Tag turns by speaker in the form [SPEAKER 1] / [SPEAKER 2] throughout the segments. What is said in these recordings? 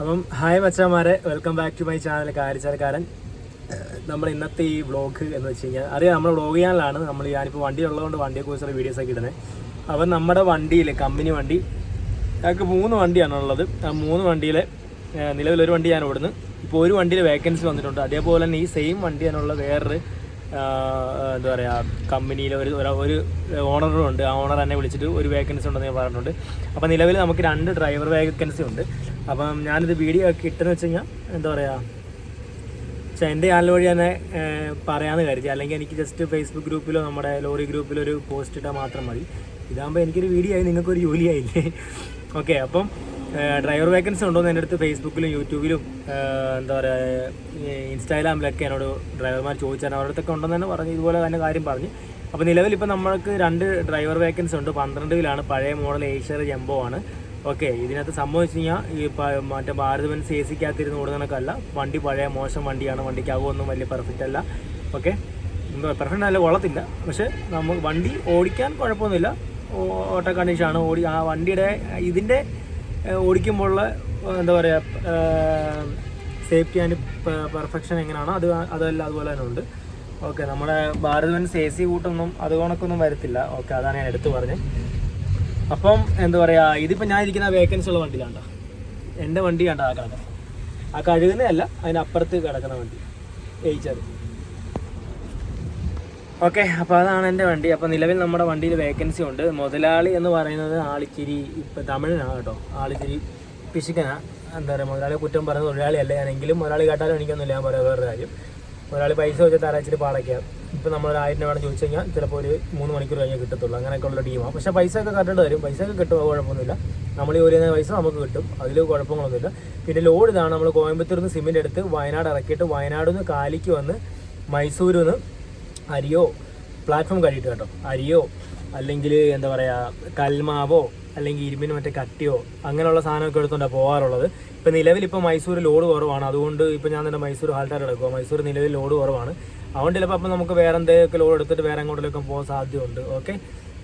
[SPEAKER 1] അപ്പം ഹായ് മച്ചാമാരെ welcome back to my channel കാരിച്ചാരക്കാരൻ നമ്മൾ ഇന്നത്തെ ഈ വ്ളോഗ് എന്ന് വെച്ച് കഴിഞ്ഞാൽ അറിയാം നമ്മൾ വ്ളോഗ് ചെയ്യാനാണ് നമ്മൾ ഞാനിപ്പോൾ വണ്ടി ഉള്ളതുകൊണ്ട് വണ്ടിയെ കുറിച്ചുള്ള വീഡിയോസ് ഒക്കെ ഇടുന്നത് അപ്പം നമ്മുടെ വണ്ടിയിൽ കമ്പനി വണ്ടി ഞങ്ങൾക്ക് മൂന്ന് വണ്ടിയാണുള്ളത് ആ മൂന്ന് വണ്ടിയിൽ നിലവിലൊരു വണ്ടി ഞാൻ ഓടുന്നു. ഇപ്പോൾ ഒരു വണ്ടിയിൽ വേക്കൻസി വന്നിട്ടുണ്ട്. അതേപോലെ തന്നെ ഈ സെയിം വണ്ടി തന്നെയുള്ള വേറൊരു എന്താ പറയുക കമ്പനിയിൽ ഒരു ഒരു- ഓണറും ഉണ്ട്. ആ ഓണർ എന്നെ വിളിച്ചിട്ട് ഒരു വേക്കൻസി ഉണ്ടെന്ന് ഞാൻ പറഞ്ഞിട്ടുണ്ട്. അപ്പോൾ നിലവിൽ നമുക്ക് രണ്ട് ഡ്രൈവർ വേക്കൻസി ഉണ്ട്. അപ്പം ഞാനിത് വീഡിയോ ഒക്കെ ഇട്ടെന്ന് വെച്ച് കഴിഞ്ഞാൽ എന്താ പറയുക എന്റെ ചാനൽ വഴി തന്നെ പറയാമെന്ന് കരുതി. അല്ലെങ്കിൽ എനിക്ക് ജസ്റ്റ് ഫേസ്ബുക്ക് ഗ്രൂപ്പിലോ നമ്മുടെ ലോറി ഗ്രൂപ്പിലോ ഒരു പോസ്റ്റ് ഇട്ടാൽ മാത്രം മതി. ഇതാകുമ്പോൾ എനിക്കൊരു വീഡിയോ ആയി നിങ്ങൾക്കൊരു ജോലിയായില്ലേ ഓക്കെ അപ്പം ഡ്രൈവർ വേക്കൻസി ഉണ്ടോ എന്ന് എന്റെ അടുത്ത് ഫേസ്ബുക്കിലും യൂട്യൂബിലും എന്താ പറയുക ഇൻസ്റ്റാഗ്രാമിലൊക്കെ എന്നോട് ഡ്രൈവർമാർ ചോദിച്ചാൽ അവരുടെ അടുത്തൊക്കെ ഉണ്ടെന്ന് തന്നെ പറഞ്ഞ് ഇതുപോലെ തന്നെ കാര്യം പറഞ്ഞു. അപ്പോൾ നിലവിൽ ഇപ്പോൾ നമ്മൾക്ക് രണ്ട് ഡ്രൈവർ വേക്കൻസി ഉണ്ട്. പന്ത്രണ്ടിലാണ് പഴയ മോഡൽ ഏഷ്യർ ജംബോ ആണ്. ഓക്കെ ഇതിനകത്ത് സംഭവിച്ചു കഴിഞ്ഞാൽ ഈ മറ്റേ ഭാരത് ബെൻസ് എ സിക്കകത്തിരുന്ന് ഓടുന്നതൊക്കെയല്ല വണ്ടി പഴയ മോശം വണ്ടിയാണ് വണ്ടിക്ക് അകമൊന്നും വലിയ പെർഫെക്റ്റ് അല്ല. ഓക്കെ പെർഫെക്റ്റ് അല്ല കൊള്ളത്തില്ല. പക്ഷേ നമുക്ക് വണ്ടി ഓടിക്കാൻ കുഴപ്പമൊന്നുമില്ല. ഓട്ടോ കണ്ടീഷനാണ് ഓടി ആ വണ്ടിയുടെ ഇതിന്റെ ഓടിക്കുമ്പോഴുള്ള എന്താ പറയുക സേഫ്റ്റി ആൻഡ് പെർഫെക്ഷൻ എങ്ങനെയാണോ അത് അതെല്ലാം അതുപോലെ തന്നെ ഉണ്ട്. ഓക്കെ നമ്മുടെ ഭാരത് ബെൻസ് എ സി കൂട്ടൊന്നും അത് കണക്കൊന്നും വരത്തില്ല. ഓക്കെ അതാണ് ഞാൻ എടുത്തു പറഞ്ഞത്. അപ്പം എന്താ പറയുക ഇതിപ്പോൾ ഞാൻ ഇരിക്കുന്ന വേക്കൻസി ഉള്ള വണ്ടി കണ്ട എന്റെ വണ്ടി കണ്ട ആ കിടക്കുന്നത് ആ കഴുകുന്നതല്ല അതിനപ്പുറത്ത് കിടക്കുന്ന വണ്ടി. ഏച്ചത് ഓക്കെ അപ്പോൾ അതാണ് എന്റെ വണ്ടി. അപ്പോൾ നിലവിൽ നമ്മുടെ വണ്ടിയിൽ വേക്കൻസി ഉണ്ട്. മുതലാളി എന്ന് പറയുന്നത് ആളിച്ചിരി ഇപ്പം തമിഴിനാണ് കേട്ടോ. ആളിച്ചിരി പിശുക്കനാണ് എന്താ പറയുക മുതലാളി കുറ്റം പറഞ്ഞ തൊഴിലാളിയല്ല ഞാനെങ്കിലും മുതലാളി കേട്ടാലും എനിക്കൊന്നുമില്ല. ഞാൻ പറയാം വേറൊരു കാര്യം. മുതലാളി പൈസ വെച്ചാൽ തരാച്ചിട്ട് പാടയ്ക്കാം ഇപ്പം നമ്മൾ ഒരു ആയിരം രൂപ ചോദിച്ചു കഴിഞ്ഞാൽ ചിലപ്പോൾ ഒരു മൂന്ന് മണിക്കൂർ കഴിഞ്ഞാൽ കിട്ടത്തുള്ളൂ. അങ്ങനെയൊക്കെ ഉള്ള ടീമാണ് പക്ഷേ പൈസ ഒക്കെ കറക്റ്റ് വരും. പൈസ ഒക്കെ കിട്ടും കുഴപ്പമൊന്നുമില്ല. നമ്മൾ ഒരു പൈസ നമുക്ക് കിട്ടും. അതിൽ കുഴപ്പങ്ങളൊന്നുമില്ല. പിന്നെ ലോഡ് ഇതാണ്. നമ്മൾ കോയമ്പത്തൂർ നിന്ന് സിമെന്റ് എടുത്ത് വയനാട് ഇറക്കിയിട്ട് വയനാട് നിന്ന് കാലിക്ക് വന്ന് മൈസൂരിൽ നിന്ന് അരിയോ പ്ലാറ്റ്ഫോം കഴിയിട്ട് കേട്ടോ. അരിയോ അല്ലെങ്കിൽ എന്താ പറയുക കൽമാവോ അല്ലെങ്കിൽ ഇരുമ്പിന് മറ്റേ കട്ടിയോ അങ്ങനെയുള്ള സാധനമൊക്കെ എടുത്തുകൊണ്ടാണ് പോകാറുള്ളത് ഇപ്പോൾ നിലവിൽ ഇപ്പോൾ മൈസൂർ ലോഡ് കുറവാണ്. അതുകൊണ്ട് ഇപ്പോൾ ഞാൻ തന്നെ മൈസൂർ ഹാൾട്ടാർ എടുക്കുക മൈസൂർ നിലവിൽ ലോഡ് കുറവാണ്. അതുകൊണ്ട് ചിലപ്പോൾ അപ്പം നമുക്ക് വേറെ എന്തെങ്കിലുമൊക്കെ ലോഡ് എടുത്തിട്ട് വേറെ എങ്ങോട്ടേക്കും പോകാൻ സാധ്യതയുണ്ട്. ഓക്കെ?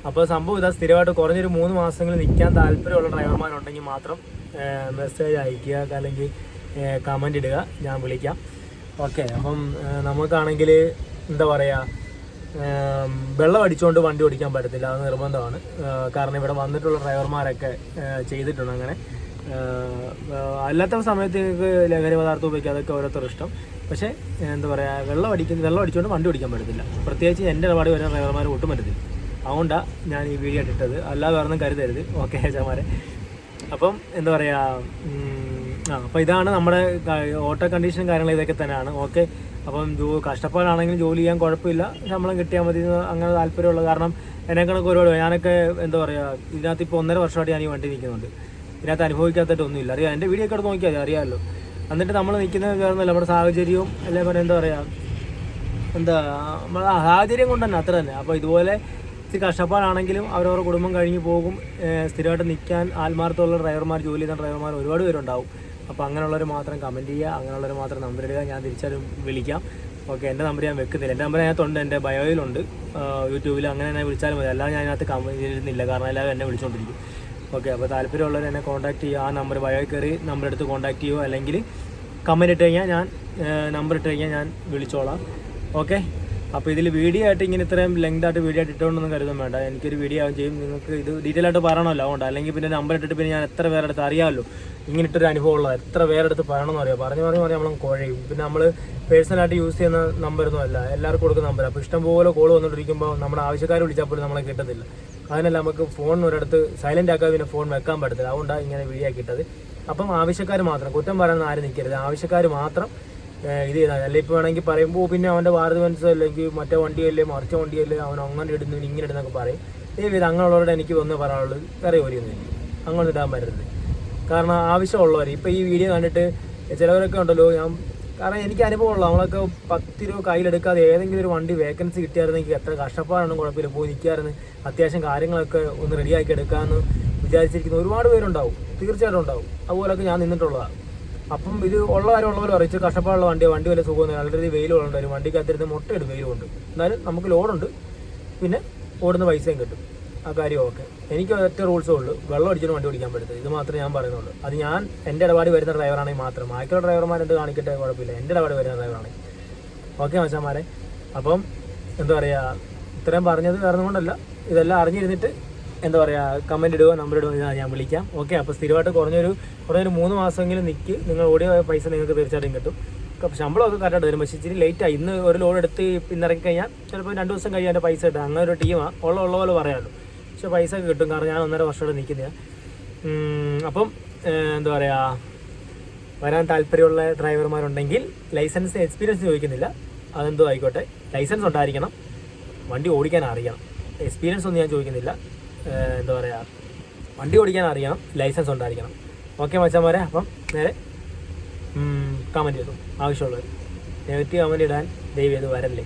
[SPEAKER 1] അപ്പോൾ സംഭവം ഇതാ സ്ഥിരമായിട്ട് കുറഞ്ഞൊരു മൂന്ന് മാസങ്ങൾ നിൽക്കാൻ താല്പര്യമുള്ള ഡ്രൈവർമാരുണ്ടെങ്കിൽ മാത്രം മെസ്സേജ് അയക്കുക അല്ലെങ്കിൽ കമന്റ് ഇടുക. ഞാൻ വിളിക്കാം. ഓക്കെ അപ്പം നമുക്കാണെങ്കിൽ എന്താ പറയുക വെള്ളം അടിച്ചുകൊണ്ട് വണ്ടി ഓടിക്കാൻ പറ്റത്തില്ല. അത് നിർബന്ധമാണ്. കാരണം ഇവിടെ വന്നിട്ടുള്ള ഡ്രൈവർമാരൊക്കെ ചെയ്തിട്ടുണ്ട് അങ്ങനെ. അല്ലാത്ത സമയത്ത് ലഹരി പദാർത്ഥം ഉപയോഗിക്കുക അതൊക്കെ ഓരോരുത്തർ ഇഷ്ടം. പക്ഷേ എന്താ പറയുക വെള്ളം അടിക്കുന്ന വെള്ളം അടിച്ചുകൊണ്ട് വണ്ടി ഓടിക്കാൻ പറ്റത്തില്ല. പ്രത്യേകിച്ച് എന്റെ ഇടപാട് വരുന്ന ഡ്രൈവർമാർ ഒട്ടും പറ്റത്തില്ല. അതുകൊണ്ടാണ് ഞാൻ ഈ വീഡിയോ ഇട്ടിട്ടത്. അല്ലാതെ വേറെ ഒന്നും കരുതരുത്. ഓക്കെ ചേച്ചമാരെ അപ്പം എന്താ പറയുക ആ അപ്പോൾ ഇതാണ് നമ്മുടെ ഓട്ടോ കണ്ടീഷനും കാര്യങ്ങളും ഇതൊക്കെ തന്നെയാണ്. ഓക്കെ അപ്പം കഷ്ടപ്പാടാണെങ്കിലും ജോലി ചെയ്യാൻ കുഴപ്പമില്ല. ശമ്പളം കിട്ടിയാൽ മതി അങ്ങനെ താല്പര്യമുള്ള കാരണം എന്നെ കണക്ക് ഒരുപാട് ഞാനൊക്കെ എന്താ പറയുക ഇതിനകത്ത് ഇപ്പോൾ ഒന്നര വർഷമായിട്ട് ഞാൻ ഈ വണ്ടി നിൽക്കുന്നുണ്ട്. ഇതിനകത്ത് അനുഭവിക്കാത്തതായിട്ടൊന്നുമില്ല അറിയാം എന്റെ വീഡിയോ ഒക്കെ നോക്കിയാൽ അറിയാമല്ലോ എന്നിട്ട് നമ്മൾ നിൽക്കുന്നത് വേറൊന്നുമില്ല. നമ്മുടെ സാഹചര്യവും അല്ലെ പറയുക എന്താ പറയുക എന്താ നമ്മളെ സാഹചര്യം കൊണ്ട് തന്നെ അത്ര തന്നെ. അപ്പോൾ ഇതുപോലെ ഇച്ചിരി കഷ്ടപ്പാടാണെങ്കിലും അവരവരുടെ കുടുംബം കഴിഞ്ഞ് പോകും. സ്ഥിരമായിട്ട് നിൽക്കാൻ ആത്മാർത്ഥമുള്ള ഡ്രൈവർമാർ ജോലി ചെയ്യുന്ന ഡ്രൈവർമാർ ഒരുപാട് പേരുണ്ടാവും. അപ്പോൾ അങ്ങനെയുള്ളവർ മാത്രം കമന്റ് ചെയ്യുക അങ്ങനെയുള്ളവർ മാത്രം നമ്പർ ഇടുക. ഞാൻ തിരിച്ചാലും വിളിക്കാം. ഓക്കെ എന്റെ നമ്പർ ഞാൻ വെക്കുന്നില്ല. എന്റെ നമ്പർ അതിനകത്തുണ്ട് എന്റെ ബയോയിലുണ്ട് യൂട്യൂബിൽ അങ്ങനെ എന്നെ വിളിച്ചാലും മതി. അല്ലാതെ ഞാൻ അതിനകത്ത് കമന്റ് ചെയ്തിരുന്നില്ല. കാരണം എല്ലാവരും എന്നെ വിളിച്ചുകൊണ്ടിരിക്കും ഓക്കെ അപ്പോൾ താല്പര്യമുള്ളവർ എന്നെ കോൺടാക്ട് ചെയ്യുക. ആ നമ്പർ ബയോയിൽ കയറി നമ്പർ എടുത്ത് കോൺടാക്ട് ചെയ്യുക. അല്ലെങ്കിൽ കമന്റ് ഇട്ട് കഴിഞ്ഞാൽ ഞാൻ നമ്പർ ഇട്ട് കഴിഞ്ഞാൽ ഞാൻ വിളിച്ചോളാം. ഓക്കെ അപ്പോൾ ഇതിൽ വീഡിയോ ആയിട്ട് ഇങ്ങനെ ഇത്രയും ലെങ്ത് ആയിട്ട് വീഡിയോ ആയിട്ട് ഇട്ടുകൊണ്ടൊന്നും കരുതും വേണ്ട. എനിക്കൊരു വീഡിയോ ആവും ചെയ്യും. നിങ്ങൾക്ക് ഇത് ഡീറ്റെയിൽ ആയിട്ട് പറയണമല്ലോ. അതുകൊണ്ട് അല്ലെങ്കിൽ പിന്നെ നമ്പർ ഇട്ടിട്ട് പിന്നെ ഞാൻ എത്ര പേരുടെ അടുത്ത് അറിയാമല്ലോ. അനുഭവം ഉള്ളത്. എത്ര പേരുടെ അടുത്ത് പറയണമെന്ന് അറിയാം. പറഞ്ഞു പറഞ്ഞു പറഞ്ഞാൽ നമ്മൾ കുഴയും. പിന്നെ നമ്മൾ പേഴ്സണലായിട്ട് യൂസ് ചെയ്യുന്ന നമ്പറൊന്നും അല്ല. എല്ലാവർക്കും കൊടുക്കുന്ന നമ്പർ അപ്പോൾ ഇഷ്ടംപോലെ കോൾ വന്നുകൊണ്ടിരിക്കുമ്പോൾ നമ്മുടെ ആവശ്യക്കാർ വിളിച്ചാൽ പോലും നമ്മളെ കിട്ടത്തില്ല. അതിനല്ല നമുക്ക് ഫോൺ ഒരിടത്ത് സൈലന്റ് ആക്കാൻ പിന്നെ ഫോൺ വെക്കാൻ പറ്റത്തില്ല. അതുകൊണ്ടാണ് ഇങ്ങനെ വീഡിയോ ആക്കിയിട്ടത്. അപ്പം ആവശ്യക്കാർ മാത്രം. കുറ്റം പറയുന്ന ആരും നിൽക്കരുത്. ആവശ്യക്കാർ മാത്രം ഇത് ചെയ്താൽ അല്ലെ ഇപ്പോൾ വേണമെങ്കിൽ പറയുമ്പോൾ പിന്നെ അവന്റെ ഭാരത് മനസ്സോ അല്ലെങ്കിൽ മറ്റേ വണ്ടിയല്ലേ മറിച്ച വണ്ടിയല്ലേ അവൻ അങ്ങനെ ഇടുന്നു ഇങ്ങനെ ഇടുന്നൊക്കെ പറയും. ഈ വിധം അങ്ങനെയുള്ളവരോട് എനിക്ക് ഒന്ന് പറയാനുള്ളത് വേറെ ഒരു ഇല്ല. അങ്ങനെ ഇടാൻ പറ്റരുത്. കാരണം ആവശ്യമുള്ളവർ ഇപ്പോൾ ഈ വീഡിയോ കണ്ടിട്ട് ചിലവരൊക്കെ ഉണ്ടല്ലോ ഞാൻ കാരണം എനിക്ക് അനുഭവമുള്ള നമ്മളൊക്കെ പത്ത് രൂപ കയ്യിലെടുക്കാതെ ഏതെങ്കിലും ഒരു വണ്ടി വേക്കൻസി കിട്ടിയായിരുന്നെങ്കിൽ എത്ര കഷ്ടപ്പാടാണ് കുഴപ്പമില്ല പോയി നിൽക്കാറുണ്ട് അത്യാവശ്യം കാര്യങ്ങളൊക്കെ ഒന്ന് റെഡിയാക്കി എടുക്കാമെന്ന് വിചാരിച്ചിരിക്കുന്ന ഒരുപാട് പേരുണ്ടാവും തീർച്ചയായിട്ടും ഉണ്ടാവും. അതുപോലൊക്കെ ഞാൻ നിന്നിട്ടുള്ളതാണ്. അപ്പം ഇത് ഉള്ള കാര്യം ഉള്ളവർ അറിയിച്ച് കഷ്ടപ്പാടുള്ള വണ്ടി വണ്ടി വല്ല സുഖമൊന്നും രീതിയിൽ വെയിൽ കൊണ്ടുവരും വണ്ടിക്കകത്തിരുന്ന് മുട്ടയിടും വെയിൽ കൊണ്ട്. എന്നാലും നമുക്ക് ലോഡുണ്ട്. പിന്നെ ഓടുന്ന പൈസയും കിട്ടും. ആ കാര്യം ഓക്കെ. എനിക്ക് ഒറ്റ റൂൾസേ ഉള്ളൂ. വെള്ളം അടിച്ചിട്ട് വണ്ടി ഓടിക്കാൻ പറ്റത്തില്ല. ഇത് മാത്രമേ ഞാൻ പറയുന്നുള്ളൂ. അത് ഞാൻ എന്റെ ഇടപാട് വരുന്ന ഡ്രൈവറാണെങ്കിൽ മാത്രം. ബാക്കിയുള്ള ഡ്രൈവർമാരെന്ത് കാണിക്കട്ടെ? കുഴപ്പമില്ല. എന്റെ ഇടപാട് വരുന്ന ഡ്രൈവറാണെങ്കിൽ. ഓക്കെ മച്ചാമാരെ അപ്പം എന്താ പറയുക ഇത്രയും പറഞ്ഞത് കാരണം കൊണ്ടല്ല ഇതെല്ലാം അറിഞ്ഞിരുന്നിട്ട് എന്താ പറയുക കമന്റ് ഇടുക നമ്പർ ഇടുക ഞാൻ വിളിക്കാം. ഓക്കെ അപ്പോൾ സ്ഥിരമായിട്ട് കുറഞ്ഞൊരു കുറഞ്ഞൊരു മൂന്ന് മാസമെങ്കിലും നിൽക്ക് നിങ്ങൾ ഓടിയ പൈസ നിങ്ങൾക്ക് തീർച്ചയായിട്ടും കിട്ടും. ശമ്പളമൊക്കെ കറക്റ്റായിട്ട് വരും. പക്ഷേ ഇച്ചിരി ലേറ്റായി ഇന്ന് ഒരു ലോഡ് എടുത്ത് ഇന്ന് ഇറങ്ങി കഴിഞ്ഞാൽ ചിലപ്പോൾ രണ്ട് ദിവസം കഴിയാൻ എന്റെ പൈസ കിട്ടും. അങ്ങനെ ഒരു ടീമാണ് ഉള്ള ഉള്ള പോലെ പറയാമല്ലോ. പക്ഷേ പൈസ കിട്ടും. കാരണം ഞാൻ ഒന്നര വർഷമായിട്ട് നിൽക്കുന്നതാണ് അപ്പം എന്താ പറയുക വരാൻ താല്പര്യമുള്ള ഡ്രൈവർമാരുണ്ടെങ്കിൽ ലൈസൻസ് എക്സ്പീരിയൻസ് ചോദിക്കുന്നില്ല. അതെന്തോ ആയിക്കോട്ടെ. ലൈസൻസ് ഉണ്ടായിരിക്കണം. വണ്ടി ഓടിക്കാൻ അറിയണം. എക്സ്പീരിയൻസ് ഒന്നും ഞാൻ ചോദിക്കുന്നില്ല. എന്താ പറയുക വണ്ടി ഓടിക്കാൻ അറിയണം ലൈസൻസ് ഉണ്ടായിരിക്കണം. ഓക്കെ മച്ചന്മാരെ അപ്പം നേരെ കമന്റ് ചെയ്തു. ആവശ്യമുള്ളവർ. നെഗറ്റീവ് കമന്റ് ഇടാൻ ദൈവം ഇത് വരല്ലേ?